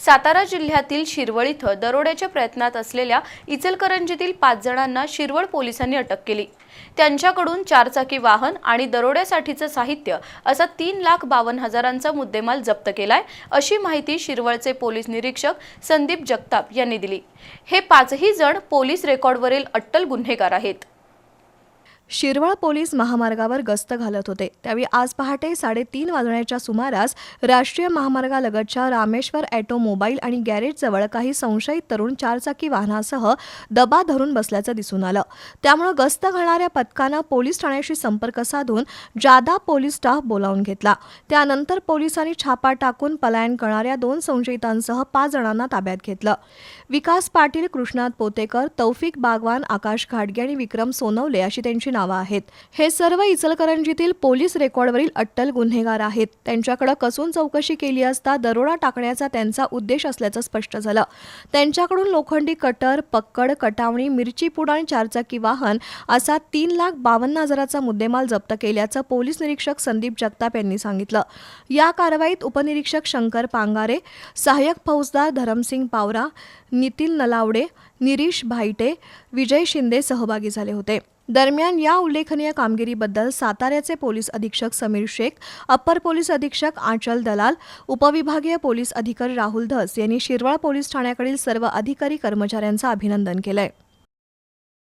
सातारा जिल्ह्यातील शिरवळ इथं दरोड्याच्या प्रयत्नात असलेल्या इचलकरंजीतील पाच जणांना शिरवळ पोलिसांनी अटक केली. त्यांच्याकडून चारचाकी वाहन आणि दरोड्यासाठीचं साहित्य असा तीन लाख बावन्न हजारांचा मुद्देमाल जप्त केलाय अशी माहिती शिरवळचे पोलीस निरीक्षक संदीप जगताप यांनी दिली. हे पाचही जण पोलीस रेकॉर्डवरील अट्टल गुन्हेगार आहेत. शिरवळ पोलीस महामार्गावर गस्त घालत होते. त्यावेळी आज पहाटे साडेतीन वाजण्याच्या सुमारास राष्ट्रीय महामार्गालगतच्या रामेश्वर ॲटो मोबाईल आणि गॅरेजजवळ काही संशयित तरुण चारचाकी वाहनासह दबा धरून बसल्याचं दिसून आलं. त्यामुळे गस्त घालणाऱ्या पथकानं पोलीस ठाण्याशी संपर्क साधून जादा पोलीस स्टाफ बोलावून घेतला. त्यानंतर पोलिसांनी छापा टाकून पलायन करणाऱ्या दोन संशयितांसह पाच जणांना ताब्यात घेतलं. विकास पाटील कृष्णात पोतेकर तौफिक बागवान आकाश घाटगे आणि विक्रम सोनवले अशी त्यांची नाव आहेत. हे सर्व इचलकरंजीतील पोलीस रेकॉर्डवरील अट्टल गुन्हेगार आहेत. त्यांच्याकडे कसून चौकशी केली असता दरोडा टाकण्याचा त्यांचा उद्देश असल्याचं स्पष्ट झालं. त्यांच्याकडून लोखंडी कटर पक्कड कटावणी मिरचीपूड आणि चारचाकी वाहन असा तीन लाख बावन्न हजाराचा मुद्देमाल जप्त केल्याचं पोलीस निरीक्षक संदीप जगताप यांनी सांगितलं. या कारवाईत उपनिरीक्षक शंकर पांगारे सहाय्यक फौजदार धरमसिंग पावरा नितीन नलावडे निरीश भाईटे विजय शिंदे सहभागी झाले होते. दरम्यान या उल्लेखनीय कामगिरीबद्दल साताऱ्याचे पोलीस अधीक्षक समीर शेख अप्पर पोलीस अधीक्षक आंचल दलाल उपविभागीय पोलीस अधिकारी राहुल धस यांनी शिरवळ पोलीस ठाण्याकडील सर्व अधिकारी कर्मचाऱ्यांचं अभिनंदन केलंय.